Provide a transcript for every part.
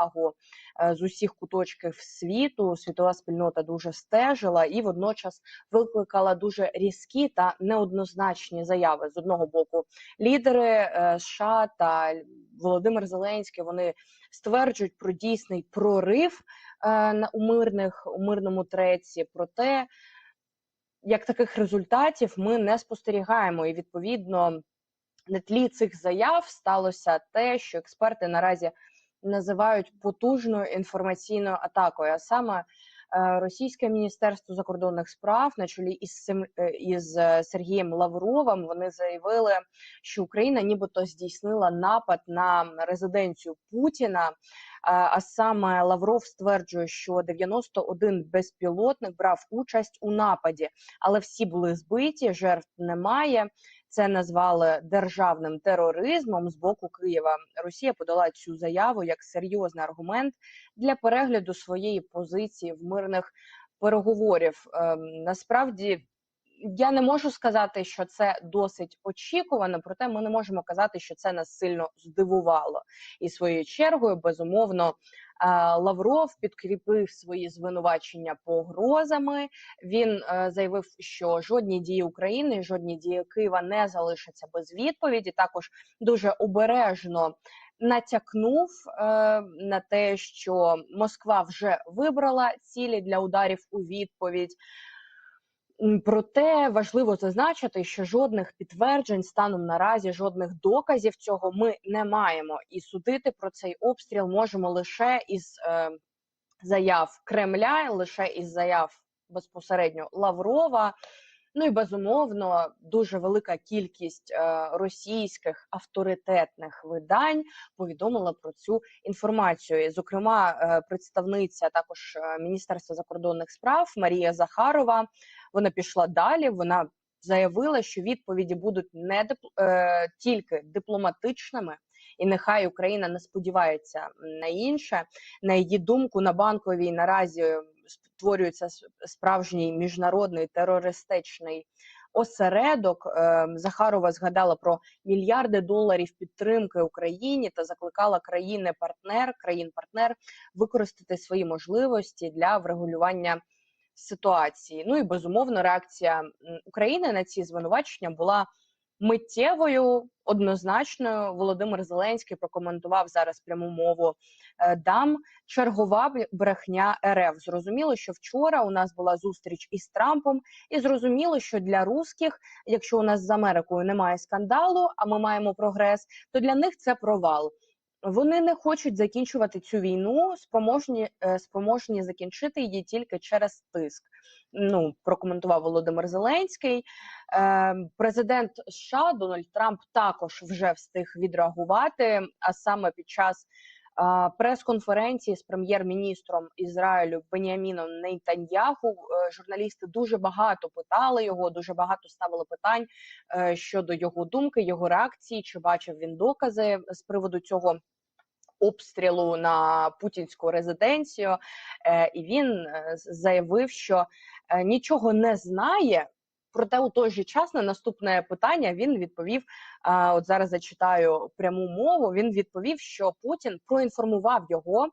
увагу е, з усіх куточків світу. Світова спільнота дуже стежила і водночас викликала дуже різкі та неоднозначні заяви з одного боку. Лідери е, США та Володимир Зеленський вони стверджують про дійсний прорив е, у мирних у мирному треці. Проте як таких результатів ми не спостерігаємо, і відповідно на тлі цих заяв сталося те, що експерти наразі називають потужною інформаційною атакою, а саме е, Російське міністерство закордонних справ на чолі із е, із е, Сергієм Лавровим вони заявили, що Україна нібито здійснила напад на резиденцію Путіна. А саме Лавров стверджує, що 91 безпілотник брав участь у нападі, але всі були збиті, жертв немає. Це назвали державним тероризмом з боку Києва. Росія подала цю заяву як серйозний аргумент для перегляду своєї позиції в мирних переговорів. Ем, насправді. Я не можу сказати, що це досить очікувано, проте ми не можемо казати, що це нас сильно здивувало. І своєю чергою, безумовно, е, Лавров підкріпив свої звинувачення погрозами. Він е, заявив, що жодні дії України, жодні дії Києва не залишаться без відповіді. Також дуже обережно натякнув е, на те, що Москва вже вибрала цілі для ударів у відповідь. Проте важливо зазначити, що жодних підтверджень станом наразі, жодних доказів цього ми не маємо. І судити про цей обстріл можемо лише із е, заяв Кремля, лише із заяв безпосередньо Лаврова. Ну і безумовно дуже велика кількість е, російських авторитетних видань повідомила про цю інформацію. Зокрема, е, представниця також е, Міністерства закордонних справ Марія Захарова. Вона пішла далі. Вона заявила, що відповіді будуть не дип, е, тільки дипломатичними, і нехай Україна не сподівається на інше. На її думку, на банковій наразі створюється справжній міжнародний терористичний осередок. Е, Захарова згадала про мільярди доларів підтримки Україні та закликала країни-партнер, країн-партнер використати свої можливості для врегулювання ситуації. Ну і безумовно, реакція України на ці звинувачення була миттєвою, однозначною. Володимир Зеленський прокоментував зараз пряму мову. е, Дам чергова брехня РФ. Зрозуміло, що вчора у нас була зустріч із Трампом, і зрозуміло, що для русських, якщо у нас з Америкою немає скандалу, а ми маємо прогрес, то для них це провал. Вони не хочуть закінчувати цю війну, спроможні, е, спроможні закінчити її тільки через тиск. Ну прокоментував Володимир Зеленський. Е, президент США Дональд Трамп також вже встиг відреагувати. А саме під час прес-конференції з прем'єр-міністром Ізраїлю Беніаміном Нейтаньяху е, журналісти дуже багато питали його, дуже багато ставили питань е, щодо його думки, його реакції, чи бачив він докази з приводу цього. Обстрілу на путінську резиденцію, е, і він заявив, що нічого не знає. Проте у той же час на наступне питання він відповів: от зараз зачитаю пряму мову. Він відповів, що Путін проінформував його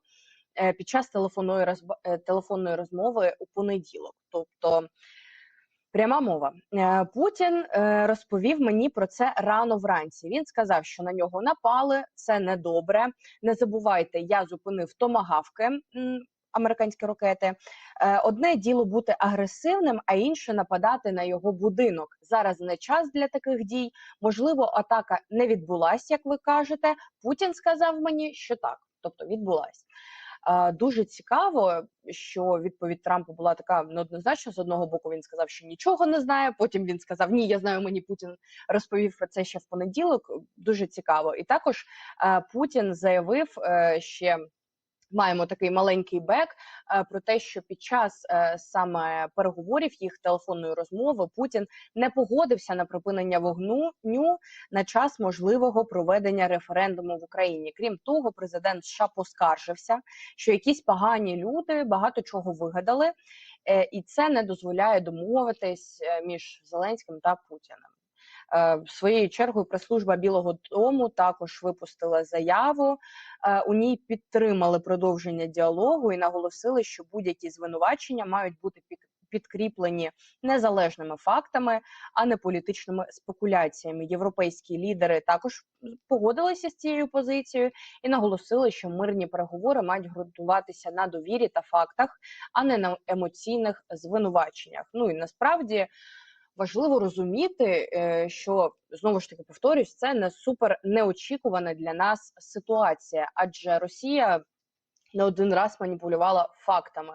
е, під час телефонної розб... е, телефонної розмови у понеділок. Тобто Пряма мова. Е, Путін розповів мені про це рано вранці. Він сказав, що на нього напали, це недобре. Не забувайте, я зупинив томагавки. Американські ракети. Е, Одне діло бути агресивним, а інше нападати на його будинок. Зараз не час для таких дій. Можливо, атака не відбулась, як ви кажете. Путін сказав мені, що так, тобто відбулась. Е, Дуже цікаво, що відповідь Трампа була така неоднозначна. З одного боку він сказав, що нічого не знає. Потім він сказав, ні, я знаю, мені Путін розповів про це ще в понеділок. Дуже цікаво. І також е, Путін заявив ще. Маємо такий маленький бек е, про те, що під час е, саме переговорів їх телефонної розмови Путін не погодився на припинення вогню на час можливого проведення референдуму в Україні. Крім того, президент США поскаржився, що якісь погані люди багато чого вигадали, е, і це не дозволяє домовитись між Зеленським та Путіним. Е, Своєю чергою прес-служба Білого Дому також випустила заяву. Е, У ній підтримали продовження діалогу і наголосили, що будь-які звинувачення мають бути під- підкріплені незалежними фактами, а не політичними спекуляціями. Європейські лідери також погодилися з цією позицією і наголосили, що мирні переговори мають ґрунтуватися на довірі та фактах, а не на емоційних звинуваченнях. Ну і насправді важливо розуміти, е, що знову ж таки повторюсь, це не супер неочікувана для нас ситуація, адже Росія. Не один раз маніпулювала фактами,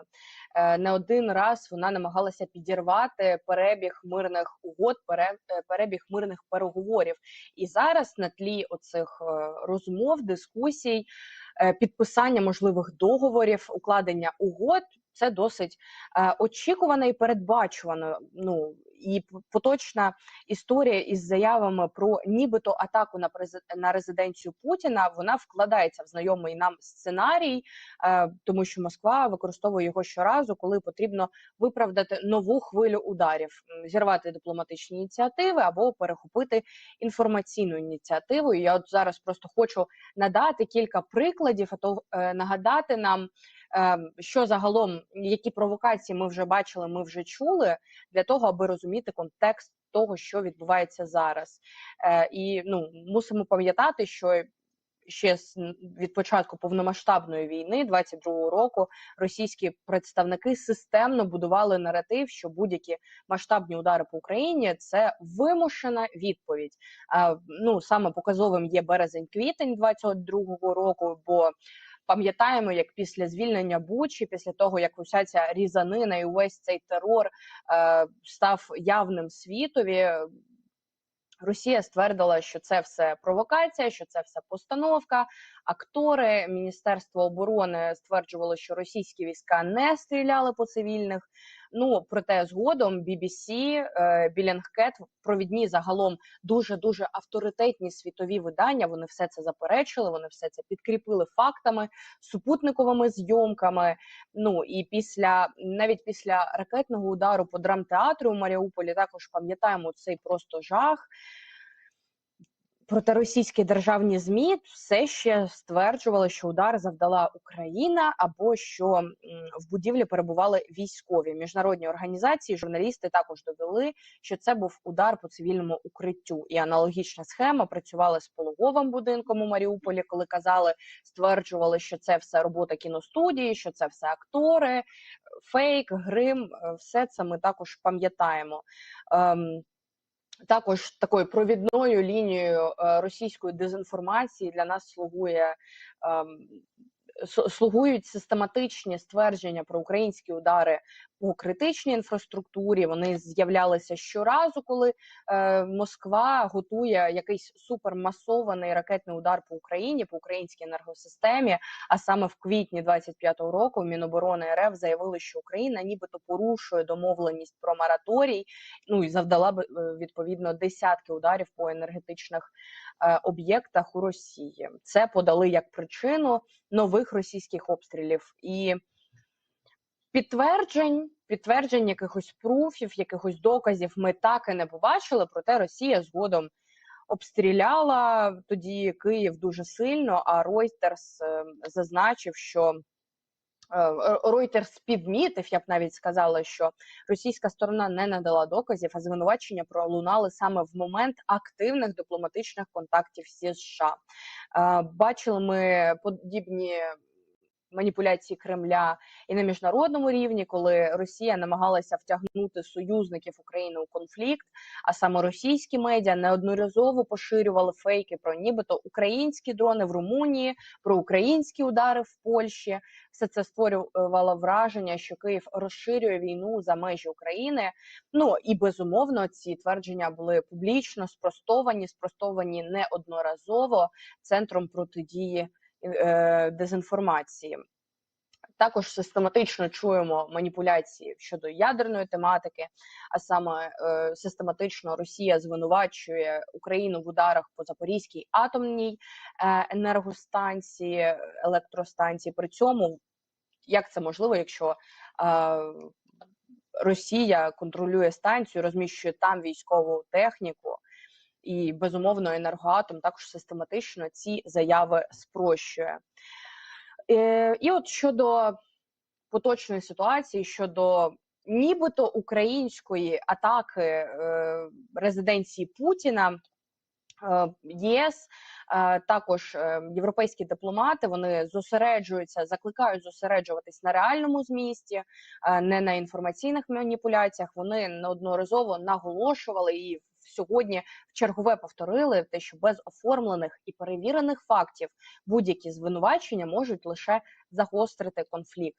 Е, не один раз вона намагалася підірвати перебіг мирних угод, е, перебіг мирних переговорів. І зараз на тлі оцих розмов, дискусій, підписання можливих договорів, укладення угод. Це досить е, очікувано і передбачувано. Ну і поточна історія із заявами про нібито атаку на на резиденцію Путіна. Вона вкладається в знайомий нам сценарій, е, тому що Москва використовує його щоразу, коли потрібно виправдати нову хвилю ударів, зірвати дипломатичні ініціативи або перехопити інформаційну ініціативу. І я от зараз просто хочу надати кілька прикладів, а то е, нагадати нам, що загалом які провокації ми вже бачили, ми вже чули для того, аби розуміти контекст того, що відбувається зараз. Е, і ну мусимо пам'ятати, що ще від початку повномасштабної війни, 22-го року, російські представники системно будували наратив, що будь-які масштабні удари по Україні це вимушена відповідь. А, ну саме показовим є березень-квітень 22-го року, бо пам'ятаємо, як після звільнення Бучі, після того як уся ця різанина і увесь цей терор е, став явним світові. Росія ствердила, що це все провокація, що це все постановка. Актори Міністерства оборони стверджували, що російські війська не стріляли по цивільних. Ну проте згодом BBC, Білінгкет, провідні загалом дуже дуже авторитетні світові видання. Вони все це заперечили. Вони все це підкріпили фактами, супутниковими зйомками. Ну і після навіть після ракетного удару по драмтеатру у Маріуполі також пам'ятаємо цей просто жах. Проте російські державні змі все ще стверджували, що удар завдала Україна, або що в будівлі перебували військові. Міжнародні організації, журналісти також довели, що це був удар по цивільному укриттю. І аналогічна схема працювала з пологовим будинком у Маріуполі, коли казали, стверджували, що це все робота кіностудії, що це все актори, фейк, грим. е, Все це ми також пам'ятаємо. Ем, також такою провідною лінією е, російської дезінформації для нас слугує ем, слугують систематичні ствердження про українські удари по критичній інфраструктурі. Вони з'являлися щоразу, коли е, Москва готує якийсь супермасований ракетний удар по Україні, по українській енергосистемі. А саме в квітні 25-го року Міноборони РФ заявили, що Україна нібито порушує домовленість про мораторій. Ну і завдала б е, відповідно десятки ударів по енергетичних е, об'єктах у Росії. Це подали як причину нових російських обстрілів і підтверджень, підтверджень якихось пруфів, якихось доказів ми так і не побачили. Проте Росія згодом обстріляла тоді Київ дуже сильно. А е, зазначив, що Reuters підмітив, я б навіть сказала, що російська сторона не надала доказів, а звинувачення пролунали саме в момент активних дипломатичних контактів зі США. Е, Бачили ми подібні маніпуляції Кремля і на міжнародному рівні, коли Росія намагалася втягнути союзників України у конфлікт, а саме російські медіа неодноразово поширювали фейки про нібито українські дрони в Румунії, про українські удари в Польщі. Все це створювало враження, що Київ розширює війну за межі України. Ну і безумовно ці твердження були публічно спростовані, спростовані неодноразово центром протидії дезінформації. Також систематично чуємо маніпуляції щодо ядерної тематики, а саме е, систематично Росія звинувачує Україну в ударах по Запорізькій атомній е, енергостанції, електростанції. При цьому як це можливо, якщо е, Росія контролює станцію, розміщує там військову техніку. І безумовно енергоатом також систематично ці заяви спрощує. Е, І от щодо поточної ситуації, щодо нібито української атаки е, резиденції Путіна. е, ЄС також європейські дипломати вони зосереджуються, закликають зосереджуватись на реальному змісті, не на інформаційних маніпуляціях. Вони неодноразово наголошували і сьогодні чергове повторили те, що без оформлених і перевірених фактів будь-які звинувачення можуть лише загострити конфлікт.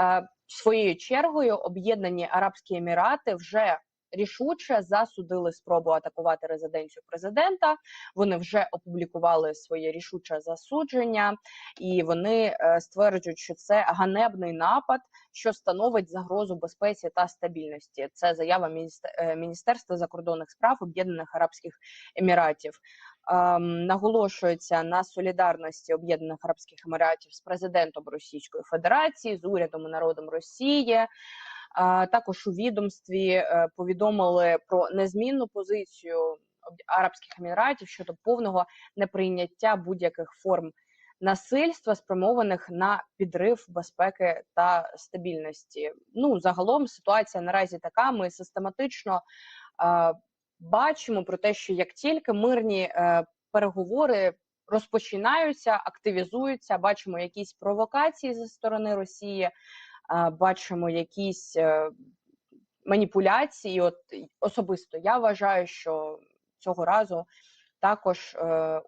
Е, Своєю чергою об'єднані Арабські Емірати вже рішуче засудили спробу атакувати резиденцію президента. Вони вже опублікували своє рішуче засудження, і вони е, стверджують, що це ганебний напад, що становить загрозу безпеці та стабільності. Це заява е, Міністерства закордонних справ Об'єднаних Арабських Еміратів. Ем, наголошується на солідарності Об'єднаних Арабських Еміратів з президентом Російської Федерації, з урядом і народом Росії. Також у відомстві е, повідомили про незмінну позицію Арабських Еміратів щодо повного неприйняття будь-яких форм насильства, спрямованих на підрив безпеки та стабільності. Ну загалом ситуація наразі така. Ми систематично е, бачимо про те, що як тільки мирні е, переговори розпочинаються, активізуються, бачимо якісь провокації зі сторони Росії, бачимо якісь е, маніпуляції. От особисто я вважаю, що цього разу також е,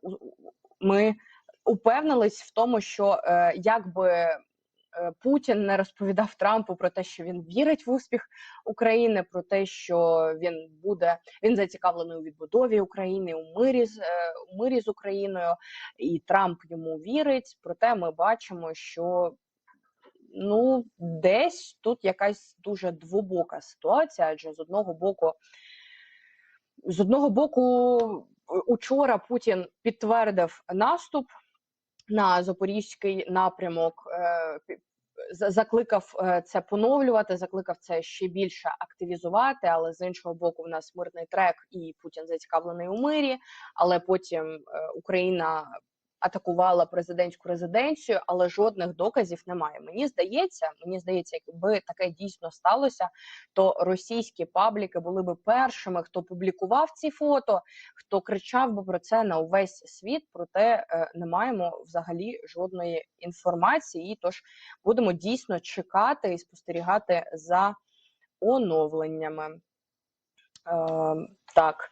ми упевнились в тому, що е, якби Путін не розповідав Трампу про те, що він вірить в успіх України, про те, що він буде він зацікавлений у відбудові України, у мирі з у мирі з Україною, і Трамп йому вірить. Проте ми бачимо, що ну десь тут якась дуже двобока ситуація, адже з одного боку, з одного боку, е, учора Путін підтвердив наступ на запорізький напрямок. е, Закликав е, це поновлювати, закликав це ще більше активізувати. Але з іншого боку, в нас мирний трек, і Путін зацікавлений у мирі. Але потім Україна атакувала президентську резиденцію, але жодних доказів немає. Мені здається, мені здається, якби таке дійсно сталося, то російські пабліки були би першими, хто публікував ці фото, хто кричав би про це на увесь світ. Проте е, не маємо взагалі жодної інформації. Тож будемо дійсно чекати і спостерігати за оновленнями. Е, так.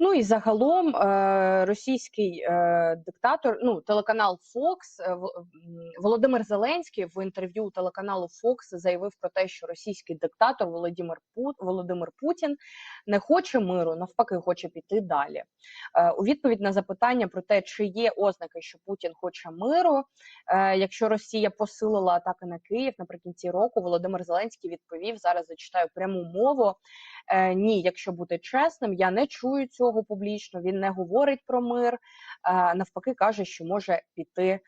Ну і загалом е, російський е, диктатор, ну телеканал Fox, е, Володимир Зеленський в інтерв'ю телеканалу Fox заявив про те, що російський диктатор Володимир Пут, Володимир Путін не хоче миру, навпаки, хоче піти далі. У відповідь на запитання про те, чи є ознаки, що Путін хоче миру, якщо Росія посилила атаки на Київ наприкінці року, Володимир Зеленський відповів зараз. Зачитаю пряму мову. Ні, якщо бути чесним, я не чую цього публічно. Він не говорить про мир. Навпаки, каже, що може піти.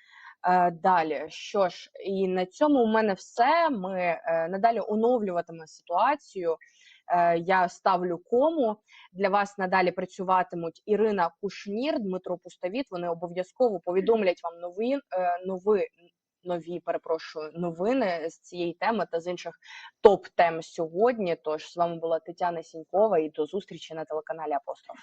е, Далі, що ж, і на цьому у мене все. Ми е, надалі оновлюватимемо ситуацію. Е, Я ставлю кому для вас надалі працюватимуть Ірина Кушнір, Дмитро Пустовіт. Вони обов'язково повідомлять вам нові, нові, нові перепрошую новини з цієї теми та з інших топ тем сьогодні. Тож з вами була Тетяна Сінькова і до зустрічі на телеканалі Апостроф.